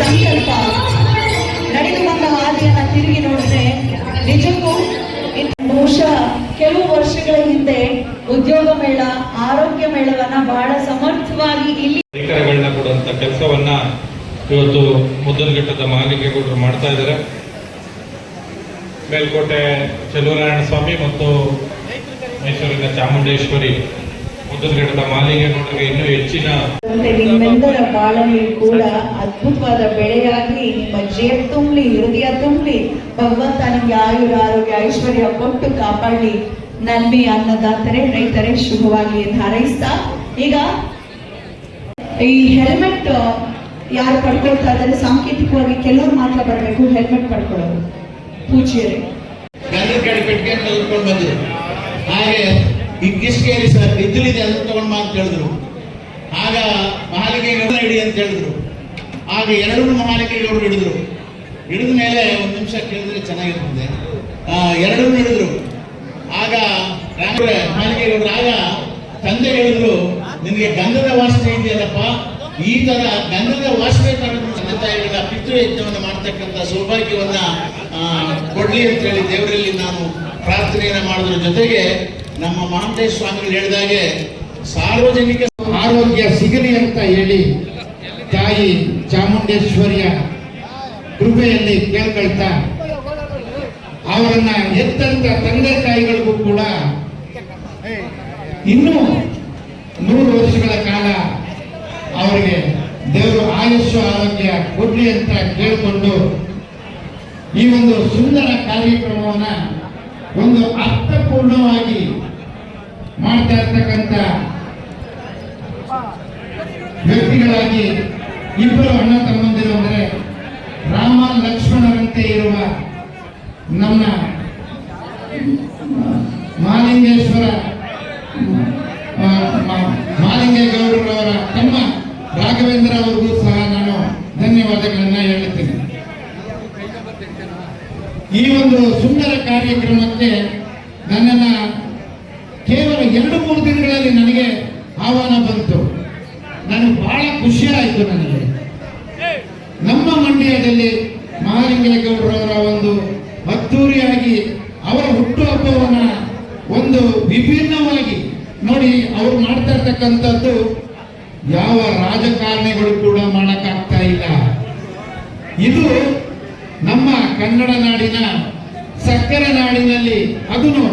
ಸಂಕಲ್ಪ ನಡೆದು ಬಂದ ಹಾದಿಯನ್ನ ತಿರುಗಿ ನೋಡಿದ್ರೆ ನಿಜಕ್ಕೂ ಬಹುಶಃ ಕೆಲವು ವರ್ಷಗಳ ಹಿಂದೆ ಉದ್ಯೋಗ ಮೇಳ, ಆರೋಗ್ಯ ಮೇಳವನ್ನ ಬಹಳ ಸಮರ್ಥವಾಗಿ ಇಲ್ಲಿ ಪರಿಕರಗಳನ್ನ ಕೊಡುವಂತ ಕೆಲಸವನ್ನ ಇವತ್ತು ಮುದ್ದನಘಟ್ಟದ ಮಾಲಿಕೆಗೌಡರು ಮಾಡ್ತಾ ಇದ್ದಾರೆ. ಮೇಲ್ಕೋಟೆ ಚಲುವನಾರಾಯಣ ಸ್ವಾಮಿ ಮತ್ತು ಮೈಸೂರಿನ ಚಾಮುಂಡೇಶ್ವರಿ ಮುದ್ದನಘಟ್ಟದ ನೋಡಿದ್ರೆ ಇನ್ನೂ ಹೆಚ್ಚಿನ ನಿಮ್ಮೆಂದರ ನಿಮ್ಮೆಲ್ಲರ ಬಾಳಲ್ಲಿ ಕೂಡ ಅದ್ಭುತವಾದ ಬೆಳೆಯಾಗಿ ನಿಮ್ಮ ಜೇಬ್ ತುಂಬಲಿ ಹೃದಯ ತುಂಬಲಿ ಭಗವಂತ ನಿಮ್ಗೆ ಆಯುರ ಆರೋಗ್ಯ ಐಶ್ವರ್ಯ ಕೊಟ್ಟು ಕಾಪಾಡಲಿ. ನನ್ಮಿ ಅನ್ನದಾತರೆ ರೈತರೇ ಶುಭವಾಗಿ ಎಂದು ಹಾರೈಸ್ತಾ. ಈಗ ಈ ಹೆಲ್ಮೆಟ್ ಯಾರು ಪಡ್ಕೊಳ್ತಾ ಇದ್ದಾರೆ? ಸಾಂಕೇತಿಕವಾಗಿ ಕೆಲವರು ಮಾತ್ರ ಬರಬೇಕು ಹೆಲ್ಮೆಟ್ ಪಡ್ಕೊಳ್ಳೋದು. ಪೂಜ್ಯರೇ. ಗಂಧದ ಕಡೆ ಪೆಟ್ಟಿಗೆ ಬಂದ್ರು ಹಾಗೆ ಇಕ್ಕಿಸ್ಕೇರಿ ಸರ್ ಇದ್ದಿಲಿದೆ ಅದನ್ನು ತಗೊಂಡ್ ಅಂತ ಹೇಳಿದ್ರು ಆಗ ಮಹಾಲಿಂಗೇಗೌಡ ಹಿಡಿ ಅಂತ ಹೇಳಿದ್ರು. ಆಗ ಎರಡೂ ಮಹಾಲಿಂಗೇಗೌಡರು ಹಿಡಿದ್ರು. ಹಿಡಿದ ಮೇಲೆ ಒಂದು ನಿಮಿಷ ಕೇಳಿದ್ರೆ ಚೆನ್ನಾಗಿರ್ತದೆ. ಆ, ಎರಡೂ ಹಿಡಿದ್ರು. ಆಗ ರಾಮರೇ ಮಹಾಲಿಂಗೇಗೌಡರು ಆಗ ತಂದೆ ಹೇಳಿದ್ರು ನಿನಗೆ ಗಂಧದ ವಾಸನೆ ಇದೆಯಲ್ಲಪ್ಪ. ಈ ತರ ಗಂಧದ ವಾಸನೆ ತಂದೆ ತಾಯಿಗಳ ಪಿತೃ ಯಜ್ಞವನ್ನು ಮಾಡ್ತಕ್ಕಂಥ ಸೌಭಾಗ್ಯವನ್ನ ಕೊಡ್ಲಿ ಅಂತ ಹೇಳಿ ದೇವರಲ್ಲಿ ನಾನು ಪ್ರಾರ್ಥನೆಯನ್ನ ಮಾಡೋದ್ರ. ಜೊತೆಗೆ ನಮ್ಮ ಮಹಾಂತೇಶ ಸ್ವಾಮಿಗಳು ಹೇಳಿದಾಗೆ ಸಾರ್ವಜನಿಕ ಆರೋಗ್ಯ ಸಿಗಲಿ ಅಂತ ಹೇಳಿ ತಾಯಿ ಚಾಮುಂಡೇಶ್ವರಿಯ ಕೃಪೆಯಲ್ಲಿ ಕೇಳ್ಕೊಳ್ತಾ ಅವರನ್ನ ಎತ್ತಂತ ತಂದೆ ತಾಯಿಗಳಿಗೂ ಕೂಡ ಇನ್ನೂ ನೂರು ವರ್ಷಗಳ ಕಾಲ ಅವರಿಗೆ ದೇವರು ಆಯುಷ್ಯ ಆರೋಗ್ಯ ಕೊಡ್ಲಿ ಅಂತ ಕೇಳಿಕೊಂಡು ಈ ಒಂದು ಸುಂದರ ಕಾರ್ಯಕ್ರಮವನ್ನ ಒಂದು ಅರ್ಥಪೂರ್ಣವಾಗಿ ಮಾಡ್ತಾ ವ್ಯಕ್ತಿಗಳಾಗಿ ಇಬ್ಬರು ಅಣ್ಣ ತಮ್ಮಂದಿರು ಅಂದರೆ ರಾಮ ಲಕ್ಷ್ಮಣರಂತೆ ಇರುವ ನಮ್ಮ ಮಾಲಿಂಗೇಶ್ವರ ಮಾಲಿಂಗೇಗೌಡರವರ ತಮ್ಮ ರಾಘವೇಂದ್ರ ಅವರಿಗೂ ಸಹ ನಾನು ಧನ್ಯವಾದಗಳನ್ನ ಹೇಳುತ್ತೇನೆ. ಈ ಒಂದು ಸುಂದರ ಕಾರ್ಯಕ್ರಮಕ್ಕೆ ನನ್ನನ್ನ ಕೇವಲ ಎರಡು, ಮೂರು ದಿನಗಳಲ್ಲಿ ನನಗೆ ಆಹ್ವಾನ ಬಂತು. ನನಗೆ ಬಹಳ ಖುಷಿ ಆಯಿತು ನನಗೆ. ನಮ್ಮ ಮಂಡ್ಯದಲ್ಲಿ ಮಹಾಲಿಂಗೇಗೌಡರವರ ಒಂದು ಅದ್ದೂರಿಯಾಗಿ ಅವರ ಹುಟ್ಟುಹಬ್ಬವನ್ನು ಒಂದು ವಿಭಿನ್ನವಾಗಿ ನೋಡಿ ಅವರು ಮಾಡ್ತಾ ಇರ್ತಕ್ಕಂಥದ್ದು ಯಾವ ರಾಜಕಾರಣಿಗಳು ಕೂಡ ಮಾಡೋಕ್ಕಾಗ್ತಾ ಇಲ್ಲ. ಇದು ನಮ್ಮ ಕನ್ನಡ ನಾಡಿನ ಸಕ್ಕರೆ ನಾಡಿನಲ್ಲಿ ಅದನ್ನು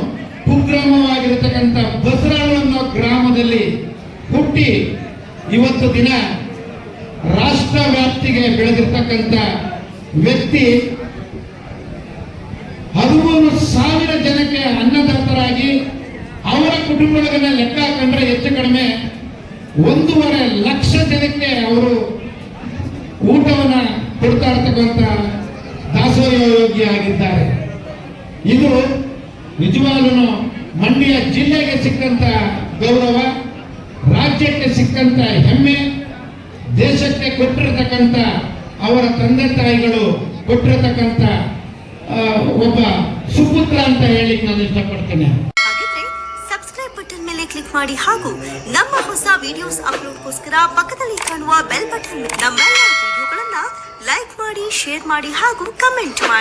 ಹುಟ್ಟಿ ಇವತ್ತು ದಿನ ರಾಷ್ಟ್ರ ವ್ಯಾಪ್ತಿಗೆ ಬೆಳೆದಿರ್ತಕ್ಕಂಥ ವ್ಯಕ್ತಿ ಹದಿಮೂರು ಸಾವಿರ ಜನಕ್ಕೆ ಅನ್ನದಾತರಾಗಿ ಅವರ ಕುಟುಂಬಗಳನ್ನ ಲೆಕ್ಕ ಹಾಕೊಂಡ್ರೆ ಹೆಚ್ಚು ಕಡಿಮೆ ಒಂದೂವರೆ ಲಕ್ಷ ಜನಕ್ಕೆ ಅವರು ಊಟವನ್ನ ಕೊಡ್ತಾ ಇರ್ತಕ್ಕಂಥ ಆಗಿದ್ದಾರೆ. ಇದು ನಿಜವಾಗ್ಲೂ ಮಂಡ್ಯ ಜಿಲ್ಲೆಗೆ ಸಿಕ್ಕಂತ ಗೌರವ. ರಾಜ್ಯಕ್ಕೆ ಸಿಕ್ಕಂತ ಹೆಮ್ಮೆ ದೇಶಕ್ಕೆ ಕೊಟ್ಟಿರತಕ್ಕಂಥ ಅವರ ತಂದೆ ತಾಯಿಗಳು ಕೊಟ್ಟಿರತಕ್ಕಂಥ ಆ, ಒಬ್ಬ ಸುಪುತ್ರ ಅಂತ ಹೇಳಿಕ್ ನಾನು ಇಷ್ಟಪಡ್ತೇನೆ. ಸಬ್ಸ್ಕ್ರೈಬ್ ಬಟನ್ ಮೇಲೆ ಕ್ಲಿಕ್ ಮಾಡಿ ಹಾಗೂ ನಮ್ಮ ಹೊಸ ವಿಡಿಯೋಸ್ ಅಪ್ಲೋಡ್ಗೋಸ್ಕರ ಪಕ್ಕದಲ್ಲಿ ಕಾಣುವ ಬೆಲ್ ಬಟನ್ ನಮ್ಮೆಲ್ಲ ವಿಡಿಯೋಗಳನ್ನ ಲೈಕ್ ಮಾಡಿ ಶೇರ್ ಮಾಡಿ ಹಾಗೂ ಕಮೆಂಟ್ ಮಾಡಿ.